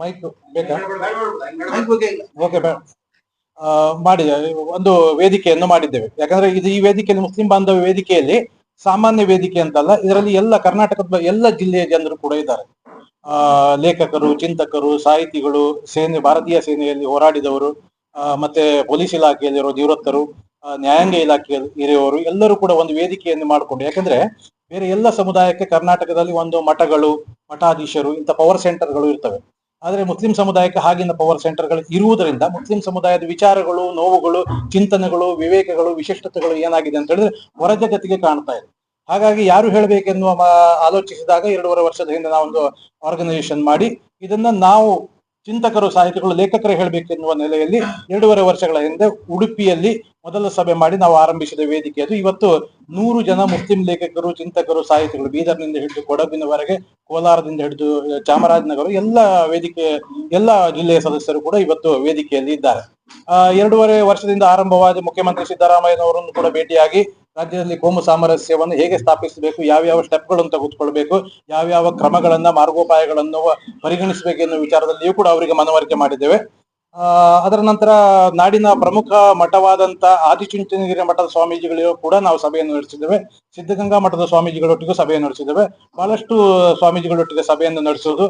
Mic ಬೇಕಾ? Okay ಮಾಡಿ ಒಂದು ವೇದಿಕೆಯನ್ನು ಮಾಡಿದ್ದೇವೆ. ಯಾಕಂದ್ರೆ ಇದು ಈ ವೇದಿಕೆಯಲ್ಲಿ ಮುಸ್ಲಿಂ ಬಾಂಧವ ವೇದಿಕೆಯಲ್ಲಿ ಸಾಮಾನ್ಯ ವೇದಿಕೆ ಅಂತಲ್ಲ ಇದರಲ್ಲಿ ಎಲ್ಲ ಕರ್ನಾಟಕದ ಎಲ್ಲ ಜಿಲ್ಲೆಯ ಜನರು ಕೂಡ ಇದ್ದಾರೆ. ಲೇಖಕರು ಚಿಂತಕರು ಸಾಹಿತಿಗಳು ಸೇನೆ ಭಾರತೀಯ ಸೇನೆಯಲ್ಲಿ ಹೋರಾಡಿದವರು ಮತ್ತೆ ಪೊಲೀಸ್ ಇಲಾಖೆಯಲ್ಲಿರೋ ನಿವೃತ್ತರು ನ್ಯಾಯಾಂಗ ಇಲಾಖೆಯಲ್ಲಿ ಇರುವವರು ಎಲ್ಲರೂ ಕೂಡ ಒಂದು ವೇದಿಕೆಯನ್ನು ಮಾಡಿಕೊಂಡು ಯಾಕಂದ್ರೆ ಬೇರೆ ಎಲ್ಲ ಸಮುದಾಯಕ್ಕೆ ಕರ್ನಾಟಕದಲ್ಲಿ ಒಂದು ಮಠಗಳು, ಮಠಾಧೀಶರು, ಇಂಥ ಪವರ್ ಸೆಂಟರ್ಗಳು ಇರ್ತವೆ. ಆದರೆ ಮುಸ್ಲಿಂ ಸಮುದಾಯಕ್ಕೆ ಹಾಗಿನ ಪವರ್ ಸೆಂಟರ್ಗಳು ಇರುವುದರಿಂದ ಮುಸ್ಲಿಂ ಸಮುದಾಯದ ವಿಚಾರಗಳು, ನೋವುಗಳು, ಚಿಂತನೆಗಳು, ವಿವೇಕಗಳು, ವಿಶಿಷ್ಟತೆಗಳು ಏನಾಗಿದೆ ಅಂತ ಹೇಳಿದ್ರೆ ಹೊರಜಗತ್ತಿಗೆ ಕಾಣ್ತಾ ಇದೆ. ಹಾಗಾಗಿ ಯಾರು ಹೇಳಬೇಕೆನ್ನುವ ಆಲೋಚಿಸಿದಾಗ ಎರಡೂವರೆ ವರ್ಷದ ಹಿಂದೆ ನಾವೊಂದು ಆರ್ಗನೈಸೇಷನ್ ಮಾಡಿ, ಇದನ್ನ ನಾವು ಚಿಂತಕರು, ಸಾಹಿತಿಗಳು, ಲೇಖಕರು ಹೇಳಬೇಕೆನ್ನುವ ನೆಲೆಯಲ್ಲಿ ಎರಡೂವರೆ ವರ್ಷಗಳ ಹಿಂದೆ ಉಡುಪಿಯಲ್ಲಿ ಮೊದಲ ಸಭೆ ಮಾಡಿ ನಾವು ಆರಂಭಿಸಿದ ವೇದಿಕೆ ಅದು. ಇವತ್ತು ನೂರು ಜನ ಮುಸ್ಲಿಂ ಲೇಖಕರು, ಚಿಂತಕರು, ಸಾಹಿತಿಗಳು ಬೀದರ್ನಿಂದ ಹಿಡಿದು ಕೊಡಗಿನವರೆಗೆ, ಕೋಲಾರದಿಂದ ಹಿಡಿದು ಚಾಮರಾಜನಗರ, ಎಲ್ಲ ವೇದಿಕೆ, ಎಲ್ಲ ಜಿಲ್ಲೆಯ ಸದಸ್ಯರು ಕೂಡ ಇವತ್ತು ವೇದಿಕೆಯಲ್ಲಿ ಇದ್ದಾರೆ. ಎರಡೂವರೆ ವರ್ಷದಿಂದ ಆರಂಭವಾದ ಮುಖ್ಯಮಂತ್ರಿ ಸಿದ್ದರಾಮಯ್ಯನವರನ್ನು ಕೂಡ ಭೇಟಿಯಾಗಿ ರಾಜ್ಯದಲ್ಲಿ ಕೋಮು ಸಾಮರಸ್ಯವನ್ನು ಹೇಗೆ ಸ್ಥಾಪಿಸಬೇಕು, ಯಾವ್ಯಾವ ಸ್ಟೆಪ್ಗಳನ್ನು ತೆಗೆದುಕೊಳ್ಬೇಕು, ಯಾವ್ಯಾವ ಕ್ರಮಗಳನ್ನ, ಮಾರ್ಗೋಪಾಯಗಳನ್ನು ಪರಿಗಣಿಸಬೇಕು ಎನ್ನುವ ವಿಚಾರದಲ್ಲಿಯೂ ಕೂಡ ಅವರಿಗೆ ಮನವರಿಕೆ ಮಾಡಿದ್ದೇವೆ. ಅದರ ನಂತರ ನಾಡಿನ ಪ್ರಮುಖ ಮಠವಾದಂತ ಆದಿಚುಂಚನಗಿರಿ ಮಠದ ಸ್ವಾಮೀಜಿಗಳಿಗೂ ಕೂಡ ನಾವು ಸಭೆಯನ್ನು ನಡೆಸಿದ್ದೇವೆ. ಸಿದ್ಧಗಂಗಾ ಮಠದ ಸ್ವಾಮೀಜಿಗಳೊಟ್ಟಿಗೂ ಸಭೆಯನ್ನು ನಡೆಸಿದ್ದೇವೆ. ಬಹಳಷ್ಟು ಸ್ವಾಮೀಜಿಗಳೊಟ್ಟಿಗೆ ಸಭೆಯನ್ನು ನಡೆಸುವುದು.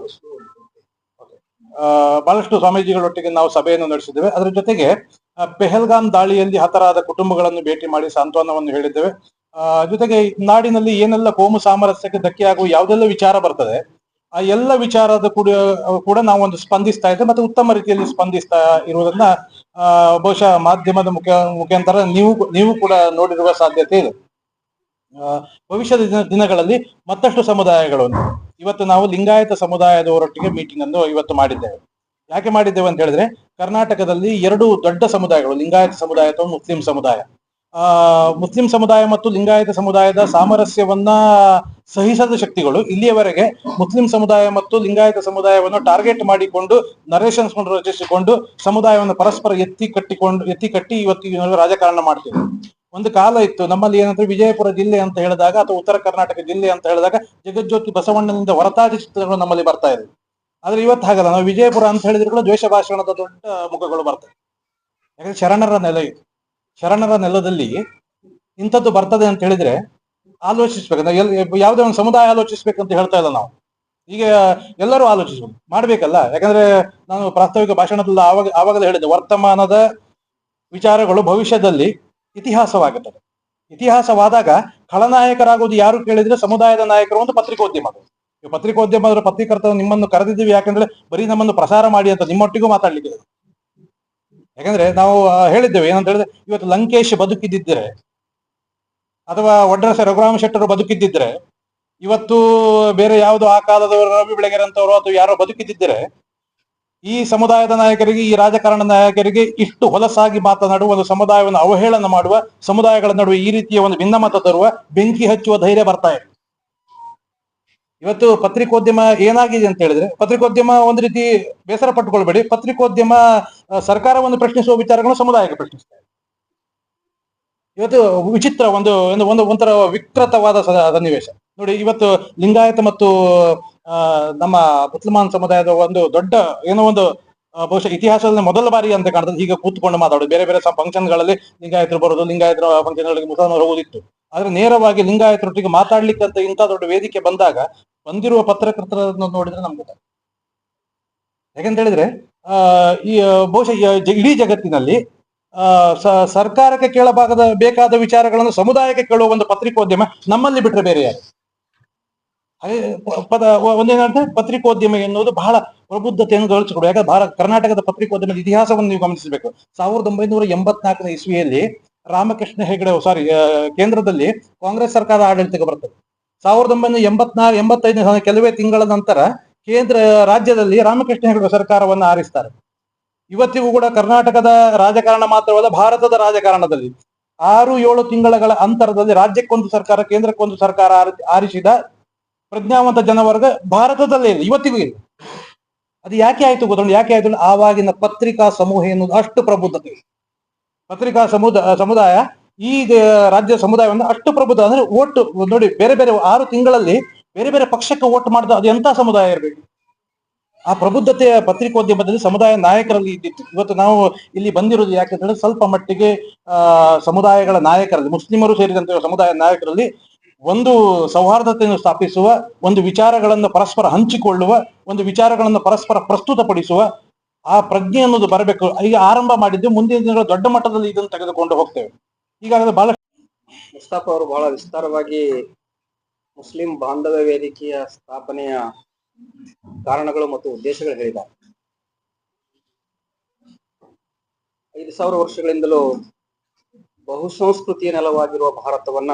ಬಹಳಷ್ಟು ಸ್ವಾಮೀಜಿಗಳೊಟ್ಟಿಗೆ ನಾವು ಸಭೆಯನ್ನು ನಡೆಸಿದ್ದೇವೆ. ಅದರ ಜೊತೆಗೆ ಪೆಹಲ್ಗಾಮ್ ದಾಳಿಯಲ್ಲಿ ಹತರಾದ ಕುಟುಂಬಗಳನ್ನು ಭೇಟಿ ಮಾಡಿ ಸಾಂತ್ವನವನ್ನು ಹೇಳಿದ್ದೇವೆ. ಜೊತೆಗೆ ನಾಡಿನಲ್ಲಿ ಏನೆಲ್ಲ ಕೋಮು ಸಾಮರಸ್ಯಕ್ಕೆ ಧಕ್ಕೆಯಾಗುವ ಯಾವುದೆಲ್ಲ ವಿಚಾರ ಬರ್ತದೆ ಆ ಎಲ್ಲ ವಿಚಾರದ ಕೂಡ ಕೂಡ ನಾವು ಒಂದು ಸ್ಪಂದಿಸ್ತಾ ಇದ್ದೇವೆ ಮತ್ತೆ ಉತ್ತಮ ರೀತಿಯಲ್ಲಿ ಸ್ಪಂದಿಸ್ತಾ ಇರುವುದನ್ನ ಬಹುಶಃ ಮಾಧ್ಯಮದ ಮುಖ್ಯ, ಮುಖಾಂತರ ನೀವು ನೀವು ಕೂಡ ನೋಡಿರುವ ಸಾಧ್ಯತೆ ಇದೆ. ಭವಿಷ್ಯದ ದಿನ- ದಿನಗಳಲ್ಲಿ ಮತ್ತಷ್ಟು ಸಮುದಾಯಗಳು, ಇವತ್ತು ನಾವು ಲಿಂಗಾಯತ ಸಮುದಾಯದವರೊಟ್ಟಿಗೆ ಮೀಟಿಂಗ್ ಅನ್ನು ಇವತ್ತು ಮಾಡಿದ್ದೇವೆ. ಯಾಕೆ ಮಾಡಿದ್ದೇವೆ ಅಂತ ಹೇಳಿದ್ರೆ, ಕರ್ನಾಟಕದಲ್ಲಿ ಎರಡು ದೊಡ್ಡ ಸಮುದಾಯಗಳು, ಲಿಂಗಾಯತ ಸಮುದಾಯ ಅಥವಾ ಮುಸ್ಲಿಂ ಸಮುದಾಯ. ಮುಸ್ಲಿಂ ಸಮುದಾಯ ಮತ್ತು ಲಿಂಗಾಯತ ಸಮುದಾಯದ ಸಾಮರಸ್ಯವನ್ನ ಸಹಿಸದ ಶಕ್ತಿಗಳು ಇಲ್ಲಿಯವರೆಗೆ ಮುಸ್ಲಿಂ ಸಮುದಾಯ ಮತ್ತು ಲಿಂಗಾಯತ ಸಮುದಾಯವನ್ನು ಟಾರ್ಗೆಟ್ ಮಾಡಿಕೊಂಡು ನರೇಶನ್ಸ್ ರಚಿಸಿಕೊಂಡು, ಸಮುದಾಯವನ್ನು ಪರಸ್ಪರ ಎತ್ತಿ ಕಟ್ಟಿಕೊಂಡು, ಎತ್ತಿ ಕಟ್ಟಿ ಇವತ್ತು ರಾಜಕಾರಣ ಮಾಡ್ತೀವಿ ಒಂದು ಕಾಲ ಇತ್ತು. ನಮ್ಮಲ್ಲಿ ಏನಂದ್ರೆ ವಿಜಯಪುರ ಜಿಲ್ಲೆ ಅಂತ ಹೇಳಿದಾಗ ಅಥವಾ ಉತ್ತರ ಕರ್ನಾಟಕ ಜಿಲ್ಲೆ ಅಂತ ಹೇಳಿದಾಗ ಜಗಜ್ಯೋತಿ ಬಸವಣ್ಣನಿಂದ ಹೊರತಾದ ಚಿತ್ರಗಳು ನಮ್ಮಲ್ಲಿ ಬರ್ತಾ ಇದೆ. ಆದ್ರೆ ಇವತ್ತು ಹಾಗಲ್ಲ. ನಾವು ವಿಜಯಪುರ ಅಂತ ಹೇಳಿದ್ರು ಕೂಡ ದ್ವೇಷ ಭಾಷಣದ ದೊಡ್ಡ ಮುಖಗಳು ಬರ್ತವೆ. ಯಾಕಂದ್ರೆ ಶರಣರ ನೆಲೆ ಇದು. ಶರಣರ ನೆಲದಲ್ಲಿ ಇಂಥದ್ದು ಬರ್ತದೆ ಅಂತ ಹೇಳಿದ್ರೆ ಆಲೋಚಿಸ್ಬೇಕು. ಎಲ್ ಯಾವುದೇ ಒಂದು ಸಮುದಾಯ ಆಲೋಚಿಸ್ಬೇಕು ಅಂತ ಹೇಳ್ತಾ ಇಲ್ಲ ನಾವು. ಈಗ ಎಲ್ಲರೂ ಆಲೋಚಿಸ್ಬೇಕು. ಮಾಡ್ಬೇಕಲ್ಲ. ಯಾಕಂದ್ರೆ ನಾನು ಪ್ರಾಸ್ತಾವಿಕ ಭಾಷಣದಲ್ಲಿ ಆವಾಗ ಆವಾಗಲೇ ಹೇಳಿದೆ ವರ್ತಮಾನದ ವಿಚಾರಗಳು ಭವಿಷ್ಯದಲ್ಲಿ ಇತಿಹಾಸವಾಗುತ್ತದೆ ಇತಿಹಾಸವಾದಾಗ ಖಳನಾಯಕರಾಗುವುದು ಯಾರು ಕೇಳಿದ್ರೆ ಸಮುದಾಯದ ನಾಯಕರು ಒಂದು ಪತ್ರಿಕೋದ್ಯಮಗಳು ಈ ಪತ್ರಿಕೋದ್ಯಮದ ಪತ್ರಿಕರ್ತರು ನಿಮ್ಮನ್ನು ಕರೆದಿದ್ದೀವಿ ಯಾಕಂದ್ರೆ ಬರೀ ನಮ್ಮನ್ನು ಪ್ರಸಾರ ಮಾಡಿ ಅಂತ ನಿಮ್ಮೊಟ್ಟಿಗೂ ಮಾತಾಡ್ಲಿಕ್ಕೆ. ಯಾಕಂದ್ರೆ ನಾವು ಹೇಳಿದ್ದೇವೆ, ಏನಂತ ಹೇಳಿದ್ರೆ, ಇವತ್ತು ಲಂಕೇಶ್ ಬದುಕಿದ್ದಿದ್ರೆ, ಅಥವಾ ಒಡ್ರಸ ರಘುರಾಮ ಶೆಟ್ಟರು ಬದುಕಿದ್ದಿದ್ರೆ, ಇವತ್ತು ಬೇರೆ ಯಾವುದೋ ಆ ಕಾಲದವರು, ರವಿ ಬೆಳಗೆರಂತವರು, ಅಥವಾ ಯಾರೋ ಬದುಕಿದ್ದಿದ್ರೆ, ಈ ಸಮುದಾಯದ ನಾಯಕರಿಗೆ, ಈ ರಾಜಕಾರಣ ನಾಯಕರಿಗೆ ಇಷ್ಟು ಹೊಲಸಾಗಿ ಮಾತನಾಡುವ ಒಂದು ಸಮುದಾಯವನ್ನು ಅವಹೇಳನ ಮಾಡುವ, ಸಮುದಾಯಗಳ ನಡುವೆ ಈ ರೀತಿಯ ಒಂದು ಭಿನ್ನಮತ ತರುವ, ಬೆಂಕಿ ಹಚ್ಚುವ ಧೈರ್ಯ ಬರ್ತಾ ಇದೆ. ಇವತ್ತು ಪತ್ರಿಕೋದ್ಯಮ ಏನಾಗಿದೆ ಅಂತ ಹೇಳಿದ್ರೆ, ಪತ್ರಿಕೋದ್ಯಮ ಒಂದು ರೀತಿ ಬೇಸರ ಪಟ್ಟುಕೊಳ್ಬೇಡಿ. ಪತ್ರಿಕೋದ್ಯಮ ಸರ್ಕಾರವನ್ನು ಪ್ರಶ್ನಿಸುವ ವಿಚಾರಗಳನ್ನು ಸಮುದಾಯಕ್ಕೆ ಪ್ರಶ್ನಿಸ್ತಾರೆ ಇವತ್ತು ವಿಚಿತ್ರ ಒಂದು ಒಂದು ಒಂಥರ ವಿಕೃತವಾದ ಸನ್ನಿವೇಶ. ನೋಡಿ, ಇವತ್ತು ಲಿಂಗಾಯತ ಮತ್ತು ನಮ್ಮ ಮುಸಲ್ಮಾನ್ ಸಮುದಾಯದ ಒಂದು ದೊಡ್ಡ ಏನೋ ಒಂದು ಬಹುಶಃ ಇತಿಹಾಸದಲ್ಲಿ ಮೊದಲ ಬಾರಿ ಅಂತ ಕಾಣ್ತದೆ. ಈಗ ಕೂತ್ಕೊಂಡು ಮಾತಾಡೋದು. ಬೇರೆ ಬೇರೆ ಫಂಕ್ಷನ್ಗಳಲ್ಲಿ ಲಿಂಗಾಯತರು ಬರೋದು, ಲಿಂಗಾಯತರ ಫಂಕ್ಷನ್ಗಳಿಗೆ ಮುಸಲ್ಮಾನರು ಹೋಗೋದಿತ್ತು ಆದ್ರೆ ನೇರವಾಗಿ ಲಿಂಗಾಯತರೊಟ್ಟಿಗೆ ಮಾತಾಡ್ಲಿಕ್ಕೆ ಅಂತ ಇಂಥ ದೊಡ್ಡ ವೇದಿಕೆ ಬಂದಾಗ ಬಂದಿರುವ ಪತ್ರಕರ್ತರನ್ನು ನೋಡಿದ್ರೆ ನಮ್ಗೆ ಯಾಕೆಂತ ಹೇಳಿದ್ರೆ, ಆ, ಈ ಬಹುಶಃ ಇಡೀ ಜಗತ್ತಿನಲ್ಲಿ, ಆ ಸರ್ಕಾರಕ್ಕೆ ಕೇಳಬಾಗದ ಬೇಕಾದ ವಿಚಾರಗಳನ್ನು ಸಮುದಾಯಕ್ಕೆ ಕೇಳುವ ಒಂದು ಪತ್ರಿಕೋದ್ಯಮ ನಮ್ಮಲ್ಲಿ ಬಿಟ್ರೆ ಬೇರೆ ಯಾರು? ಪದ ಒಂದೇನಂದ್ರೆ ಪತ್ರಿಕೋದ್ಯಮ ಎನ್ನುವುದು ಬಹಳ ಪ್ರಬುದ್ಧತೆಯನ್ನು ಗಳಿಸಿಕೊಡು ಯಾಕಂದ್ರೆ ಕರ್ನಾಟಕದ ಪತ್ರಿಕೋದ್ಯಮದ ಇತಿಹಾಸವನ್ನು ನೀವು ಗಮನಿಸಬೇಕು. ಸಾವಿರದ ಒಂಬೈನೂರ ಎಂಬತ್ನಾಲ್ಕನೇ ಇಸ್ವಿಯಲ್ಲಿ ರಾಮಕೃಷ್ಣ ಹೆಗಡೆ ಸಾರಿ ಕೇಂದ್ರದಲ್ಲಿ ಕಾಂಗ್ರೆಸ್ ಸರ್ಕಾರ ಆಡಳಿತಕ್ಕೆ ಬರ್ತದೆ. ಸಾವಿರದ ಒಂಬೈನೂರ ಎಂಬತ್ನಾಲ್ಕು ಎಂಬತ್ತೈದನೇ ಕೆಲವೇ ತಿಂಗಳ ನಂತರ ಕೇಂದ್ರ ರಾಜ್ಯದಲ್ಲಿ ರಾಮಕೃಷ್ಣ ಹೆಗಡೆ ಸರ್ಕಾರವನ್ನು ಆರಿಸ್ತಾರೆ. ಇವತ್ತಿಗೂ ಕೂಡ ಕರ್ನಾಟಕದ ರಾಜಕಾರಣ ಮಾತ್ರವಲ್ಲ, ಭಾರತದ ರಾಜಕಾರಣದಲ್ಲಿ ಆರು, ಏಳು ತಿಂಗಳ ಅಂತರದಲ್ಲಿ ರಾಜ್ಯಕ್ಕೊಂದು ಸರ್ಕಾರ, ಕೇಂದ್ರಕ್ಕೊಂದು ಸರ್ಕಾರ ಆರಿ- ಆರಿಸಿದ ಪ್ರಜ್ಞಾವಂತ ಜನವರ್ಗ ಭಾರತದಲ್ಲೇ ಇಲ್ಲ, ಇವತ್ತಿಗೂ ಇಲ್ಲ. ಅದು ಯಾಕೆ ಆಯ್ತು ಗೊತ್ತುಂಟು? ಯಾಕೆ ಆಯ್ತು ಆವಾಗಿನ ಪತ್ರಿಕಾ ಸಮೂಹ ಎನ್ನುವುದು ಅಷ್ಟು ಪ್ರಬುದ್ಧತೆ. ಪತ್ರಿಕಾ ಸಮುದಾಯ ಸಮುದಾಯ, ಈ ರಾಜ್ಯ ಸಮುದಾಯವನ್ನು ಅಷ್ಟು ಪ್ರಬುದ್ಧ, ಅಂದ್ರೆ ಓಟ್ ನೋಡಿ, ಬೇರೆ ಬೇರೆ ಆರು ತಿಂಗಳಲ್ಲಿ ಬೇರೆ ಬೇರೆ ಪಕ್ಷಕ್ಕೆ ಓಟ್ ಮಾಡಿದ ಅದು ಎಂತ ಸಮುದಾಯ ಇರಬೇಕು? ಆ ಪ್ರಬುದ್ಧತೆಯ ಪತ್ರಿಕೋದ್ಯಮದಲ್ಲಿ ಸಮುದಾಯ ನಾಯಕರಲ್ಲಿ ಇದ್ದಿತ್ತು. ಇವತ್ತು ನಾವು ಇಲ್ಲಿ ಬಂದಿರೋದು ಯಾಕೆಂದ್ರೆ ಸ್ವಲ್ಪ ಮಟ್ಟಿಗೆ, ಆ, ಸಮುದಾಯಗಳ ನಾಯಕರಲ್ಲಿ, ಮುಸ್ಲಿಮರು ಸೇರಿದಂತೆ ಸಮುದಾಯ ನಾಯಕರಲ್ಲಿ ಒಂದು ಸೌಹಾರ್ದತೆಯನ್ನು ಸ್ಥಾಪಿಸುವ, ಒಂದು ವಿಚಾರಗಳನ್ನು ಪರಸ್ಪರ ಹಂಚಿಕೊಳ್ಳುವ, ಒಂದು ವಿಚಾರಗಳನ್ನು ಪರಸ್ಪರ ಪ್ರಸ್ತುತಪಡಿಸುವ ಆ ಪ್ರಜ್ಞೆ ಅನ್ನೋದು ಬರಬೇಕು. ಈಗ ಆರಂಭ ಮಾಡಿದ್ದು ಮುಂದಿನ ದಿನಗಳು ದೊಡ್ಡ ಮಟ್ಟದಲ್ಲಿ ಇದನ್ನು ತೆಗೆದುಕೊಂಡು ಹೋಗ್ತೇವೆ. ಈಗಾಗಲೇ ಬಹಳ ಮುಸ್ತಾಫ್ ಅವರು ಬಹಳ ವಿಸ್ತಾರವಾಗಿ ಮುಸ್ಲಿಂ ಬಾಂಧವ್ಯ ವೇದಿಕೆಯ ಸ್ಥಾಪನೆಯ ಕಾರಣಗಳು ಮತ್ತು ಉದ್ದೇಶಗಳು ಹೇಳಿದ್ದಾರೆ. ಐದು ಸಾವಿರ ವರ್ಷಗಳಿಂದಲೂ ಬಹುಸಂಸ್ಕೃತಿಯ ನೆಲವಾಗಿರುವ ಭಾರತವನ್ನ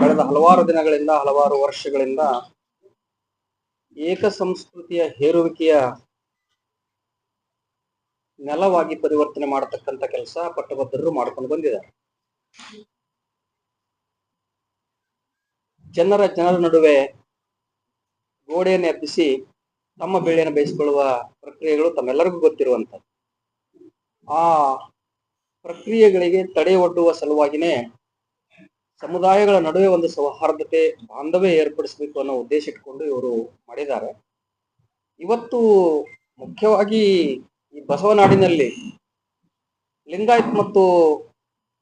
ಕಳೆದ ಹಲವಾರು ದಿನಗಳಿಂದ, ಹಲವಾರು ವರ್ಷಗಳಿಂದ ಏಕ ಸಂಸ್ಕೃತಿಯ ಹೇರುವಿಕೆಯ ನೆಲವಾಗಿ ಪರಿವರ್ತನೆ ಮಾಡತಕ್ಕಂತ ಕೆಲಸ ಪಟ್ಟಭದ್ರರು ಮಾಡ್ಕೊಂಡು ಬಂದಿದ್ದಾರೆ. ಜನರ ಜನರ ನಡುವೆ ಗೋಡೆಯನ್ನು ಎಬ್ಬಿಸಿ ತಮ್ಮ ಬೆಳೆಯನ್ನು ಬೇಯಿಸಿಕೊಳ್ಳುವ ಪ್ರಕ್ರಿಯೆಗಳು ತಮ್ಮೆಲ್ಲರಿಗೂ ಗೊತ್ತಿರುವಂಥದ್ದು. ಆ ಪ್ರಕ್ರಿಯೆಗಳಿಗೆ ತಡೆ ಒಡ್ಡುವ ಸಲುವಾಗಿನೇ ಸಮುದಾಯಗಳ ನಡುವೆ ಒಂದು ಸೌಹಾರ್ದತೆ, ಬಾಂಧವ್ಯ ಏರ್ಪಡಿಸಬೇಕು ಅನ್ನೋ ಉದ್ದೇಶ ಇಟ್ಕೊಂಡು ಇವರು ಮಾಡಿದ್ದಾರೆ. ಇವತ್ತು ಮುಖ್ಯವಾಗಿ ಈ ಬಸವನಾಡಿನಲ್ಲಿ ಲಿಂಗಾಯತ್ ಮತ್ತು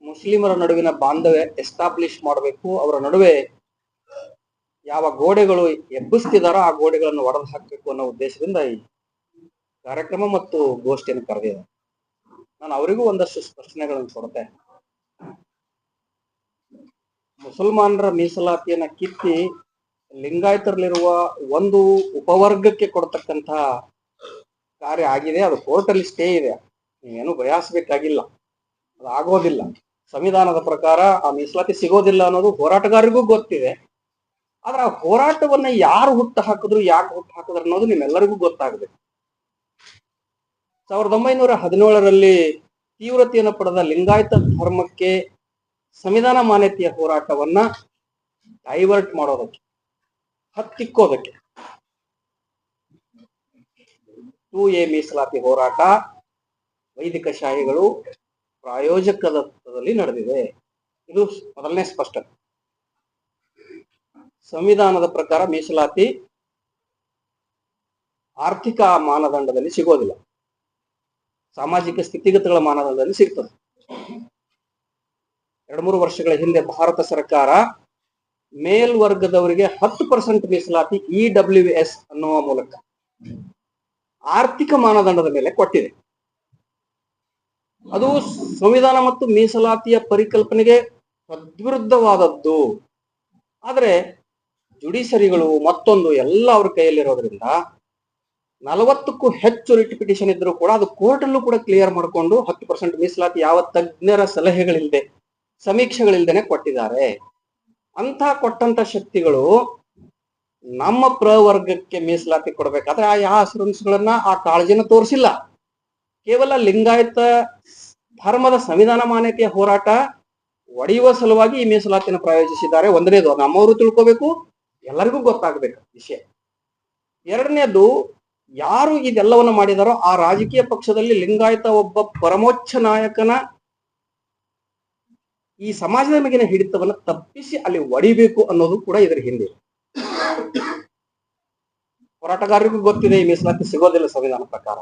ಮುಸ್ಲಿಮರ ನಡುವಿನ ಬಾಂಧವ್ಯ ಎಸ್ಟಾಬ್ಲಿಷ್ ಮಾಡಬೇಕು. ಅವರ ನಡುವೆ ಯಾವ ಗೋಡೆಗಳು ಎಬ್ಬಿಸ್ತಿದಾರೋ ಆ ಗೋಡೆಗಳನ್ನು ಒಡೆದು ಹಾಕಬೇಕು ಅನ್ನೋ ಉದ್ದೇಶದಿಂದ ಈ ಕಾರ್ಯಕ್ರಮ ಮತ್ತು ಗೋಷ್ಠಿಯನ್ನು ಕರೆದಿದೆ ನಾನು ಅವರಿಗೂ ಒಂದಷ್ಟು ಸ್ಪಷ್ಟನೆಗಳನ್ನು ಕೊಡುತ್ತೆ ಮುಸಲ್ಮಾನರ ಮೀಸಲಾತಿಯನ್ನ ಕಿತ್ತಿ ಲಿಂಗಾಯತರಲ್ಲಿರುವ ಒಂದು ಉಪವರ್ಗಕ್ಕೆ ಕೊಡ್ತಕ್ಕಂತಹ ಕಾರ್ಯ ಆಗಿದೆ. ಅದು ಕೋರ್ಟಲ್ಲಿ ಸ್ಟೇ ಇದೆ. ನೀವೇನು ಬಯಸಬೇಕಾಗಿಲ್ಲ. ಅದು ಆಗೋದಿಲ್ಲ. ಸಂವಿಧಾನದ ಪ್ರಕಾರ ಆ ಮೀಸಲಾತಿ ಸಿಗೋದಿಲ್ಲ ಅನ್ನೋದು ಹೋರಾಟಗಾರರಿಗೂ ಗೊತ್ತಿದೆ. ಆದ್ರೆ ಆ ಹೋರಾಟವನ್ನ ಯಾರು ಹುಟ್ಟು ಹಾಕಿದ್ರು, ಯಾಕೆ ಹುಟ್ಟು ಹಾಕಿದ್ರು ಅನ್ನೋದು ನಿಮ್ಮೆಲ್ಲರಿಗೂ ಗೊತ್ತಾಗಬೇಕು ಸಾವಿರದ ಒಂಬೈನೂರ ಹದಿನೇಳರಲ್ಲಿ ತೀವ್ರತೆಯನ್ನು ಪಡೆದ ಲಿಂಗಾಯತ ಧರ್ಮಕ್ಕೆ ಸಂವಿಧಾನ ಮಾನ್ಯತೆಯ ಹೋರಾಟವನ್ನ ಡೈವರ್ಟ್ ಮಾಡೋದಕ್ಕೆ, ಹತ್ತಿಕ್ಕೋದಕ್ಕೆ. ಟೂ ಎ ಮೀಸಲಾತಿ ಹೋರಾಟ ವೈದಿಕ ಶಾಹಿಗಳು ಪ್ರಾಯೋಜಕದಲ್ಲಿ ನಡೆದಿದೆ. ಇದು ಮೊದಲನೇ ಸ್ಪಷ್ಟ. ಸಂವಿಧಾನದ ಪ್ರಕಾರ ಮೀಸಲಾತಿ ಆರ್ಥಿಕ ಮಾನದಂಡದಲ್ಲಿ ಸಿಗೋದಿಲ್ಲ. ಸಾಮಾಜಿಕ ಸ್ಥಿತಿಗತಿಗಳ ಮಾನದಂಡದಲ್ಲಿ ಸಿಗ್ತದೆ. ಎರಡು ಮೂರು ವರ್ಷಗಳ ಹಿಂದೆ ಭಾರತ ಸರ್ಕಾರ ಮೇಲ್ವರ್ಗದವರಿಗೆ ಹತ್ತು ಪರ್ಸೆಂಟ್ ಮೀಸಲಾತಿ ಇ ಡಬ್ಲ್ಯೂ ಎಸ್ ಅನ್ನುವ ಮೂಲಕ ಆರ್ಥಿಕ ಮಾನದಂಡದ ಮೇಲೆ ಕೊಟ್ಟಿದೆ. ಅದು ಸಂವಿಧಾನ ಮತ್ತು ಮೀಸಲಾತಿಯ ಪರಿಕಲ್ಪನೆಗೆ ತದ್ವಿರುದ್ಧವಾದದ್ದು. ಆದರೆ ಜುಡಿಷರಿಗಳು ಮತ್ತೊಂದು ಎಲ್ಲ ಅವ್ರ ಕೈಯಲ್ಲಿರೋದ್ರಿಂದ ನಲವತ್ತಕ್ಕೂ ಹೆಚ್ಚು ರಿಟ್ ಪಿಟಿಷನ್ ಇದ್ರೂ ಕೂಡ ಅದು ಕೋರ್ಟ್ ಅಲ್ಲೂ ಕೂಡ ಕ್ಲಿಯರ್ ಮಾಡಿಕೊಂಡು ಹತ್ತು ಪರ್ಸೆಂಟ್ ಮೀಸಲಾತಿ ಯಾವ ತಜ್ಞರ ಸಲಹೆಗಳಿಲ್ಲದೆ ಸಮೀಕ್ಷೆಗಳಿಲ್ದೇನೆ ಕೊಟ್ಟಿದ್ದಾರೆ. ಅಂತ ಕೊಟ್ಟಂತ ಶಕ್ತಿಗಳು ನಮ್ಮ ಪ್ರವರ್ಗಕ್ಕೆ ಮೀಸಲಾತಿ ಕೊಡ್ಬೇಕಾದ್ರೆ ಆ ಯಾವ ಹಸಿರುಗಳನ್ನ ಆ ಕಾಳಜಿನ ತೋರಿಸಿಲ್ಲ. ಕೇವಲ ಲಿಂಗಾಯತ ಧರ್ಮದ ಸಂವಿಧಾನ ಮಾನ್ಯತೆಯ ಹೋರಾಟ ಒಡೆಯುವ ಸಲುವಾಗಿ ಈ ಮೀಸಲಾತಿಯನ್ನು ಪ್ರಾಯೋಜಿಸಿದ್ದಾರೆ. ಒಂದನೇದು ನಮ್ಮವರು ತಿಳ್ಕೋಬೇಕು, ಎಲ್ಲರಿಗೂ ಗೊತ್ತಾಗಬೇಕು ವಿಷಯ. ಎರಡನೇದು ಯಾರು ಇದೆಲ್ಲವನ್ನು ಮಾಡಿದಾರೋ ಆ ರಾಜಕೀಯ ಪಕ್ಷದಲ್ಲಿ ಲಿಂಗಾಯತ ಒಬ್ಬ ಪರಮೋಚ್ಚ ನಾಯಕನ ಈ ಸಮಾಜದ ಮೇಗಿನ ಹಿಡಿತವನ್ನ ತಪ್ಪಿಸಿ ಅಲ್ಲಿ ಒಡಿಬೇಕು ಅನ್ನೋದು ಕೂಡ ಇದರ ಹಿಂದೆ. ಹೋರಾಟಗಾರರಿಗೂ ಗೊತ್ತಿದೆ, ಈ ಮೀಸಲಾತಿ ಸಿಗೋದಿಲ್ಲ ಸಂವಿಧಾನ ಪ್ರಕಾರ.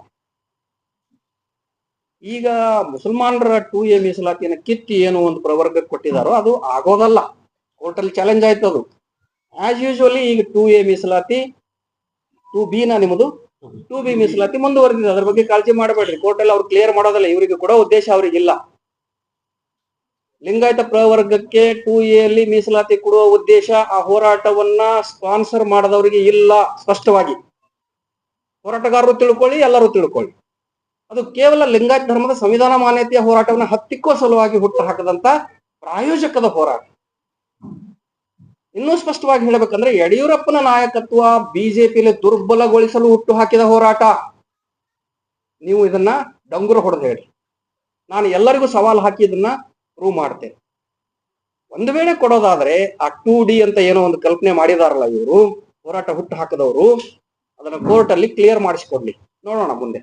ಈಗ ಮುಸಲ್ಮಾನರ ಟೂ ಎ ಮೀಸಲಾತಿಯನ್ನು ಕಿತ್ತಿ ಏನು ಒಂದು ಪ್ರವರ್ಗಕ್ಕೆ ಕೊಟ್ಟಿದಾರೋ ಅದು ಆಗೋದಲ್ಲ. ಕೋರ್ಟಲ್ಲಿ ಚಾಲೆಂಜ್ ಆಯ್ತು ಅದು. ಆಸ್ ಯೂಶುವಲಿ ಈಗ ಟೂ ಎ ಮೀಸಲಾತಿ, ಟೂ ಬಿ ನಾ ನಿಮ್ಮದು, ಟೂ ಬಿ ಮೀಸಲಾತಿ ಮುಂದುವರೆದಿದೆ. ಅದ್ರ ಬಗ್ಗೆ ಕಾಳಜಿ ಮಾಡಬೇಡ್ರಿ. ಕೋರ್ಟಲ್ಲಿ ಅವ್ರು ಕ್ಲಿಯರ್ ಮಾಡೋದಲ್ಲ, ಇವರಿಗೆ ಕೂಡ ಉದ್ದೇಶ ಅವ್ರಿಗಿಲ್ಲ. ಲಿಂಗಾಯತ ಪ್ರವರ್ಗಕ್ಕೆ ಟೂ ಎಲ್ಲಿ ಮೀಸಲಾತಿ ಕೊಡುವ ಉದ್ದೇಶ ಆ ಹೋರಾಟವನ್ನ ಸ್ಪಾನ್ಸರ್ ಮಾಡದವರಿಗೆ ಇಲ್ಲ, ಸ್ಪಷ್ಟವಾಗಿ. ಹೋರಾಟಗಾರರು ತಿಳ್ಕೊಳ್ಳಿ, ಎಲ್ಲರೂ ತಿಳ್ಕೊಳ್ಳಿ. ಅದು ಕೇವಲ ಲಿಂಗಾಯತ ಧರ್ಮದ ಸಂವಿಧಾನ ಮಾನ್ಯತೆಯ ಹೋರಾಟವನ್ನ ಹತ್ತಿಕ್ಕೋ ಸಲುವಾಗಿ ಹುಟ್ಟು ಹಾಕದಂತ ಪ್ರಾಯೋಜಕದ ಹೋರಾಟ. ಇನ್ನೂ ಸ್ಪಷ್ಟವಾಗಿ ಹೇಳಬೇಕಂದ್ರೆ ಯಡಿಯೂರಪ್ಪನ ನಾಯಕತ್ವ ಬಿಜೆಪಿಯಲ್ಲಿ ದುರ್ಬಲಗೊಳಿಸಲು ಹುಟ್ಟು ಹಾಕಿದ ಹೋರಾಟ. ನೀವು ಇದನ್ನ ಡಂಗುರ ಹೊಡೆದು ಹೇಳಿ ನಾನು ಎಲ್ಲರಿಗೂ ಸವಾಲು ಹಾಕಿ ಇದನ್ನ ಪ್ರೂವ್ ಮಾಡ್ತೇನೆ ಒಂದು ವೇಳೆ ಕೊಡೋದಾದ್ರೆ ಆ ಟೂ ಡಿ ಅಂತ ಏನೋ ಒಂದು ಕಲ್ಪನೆ ಮಾಡಿದಾರಲ್ಲ ಇವರು, ಹೋರಾಟ ಹುಟ್ಟು ಹಾಕದವರು, ಅದನ್ನ ಕೋರ್ಟ್ ಅಲ್ಲಿ ಕ್ಲಿಯರ್ ಮಾಡಿಸಿಕೊಡ್ಲಿ. ನೋಡೋಣ ಮುಂದೆ.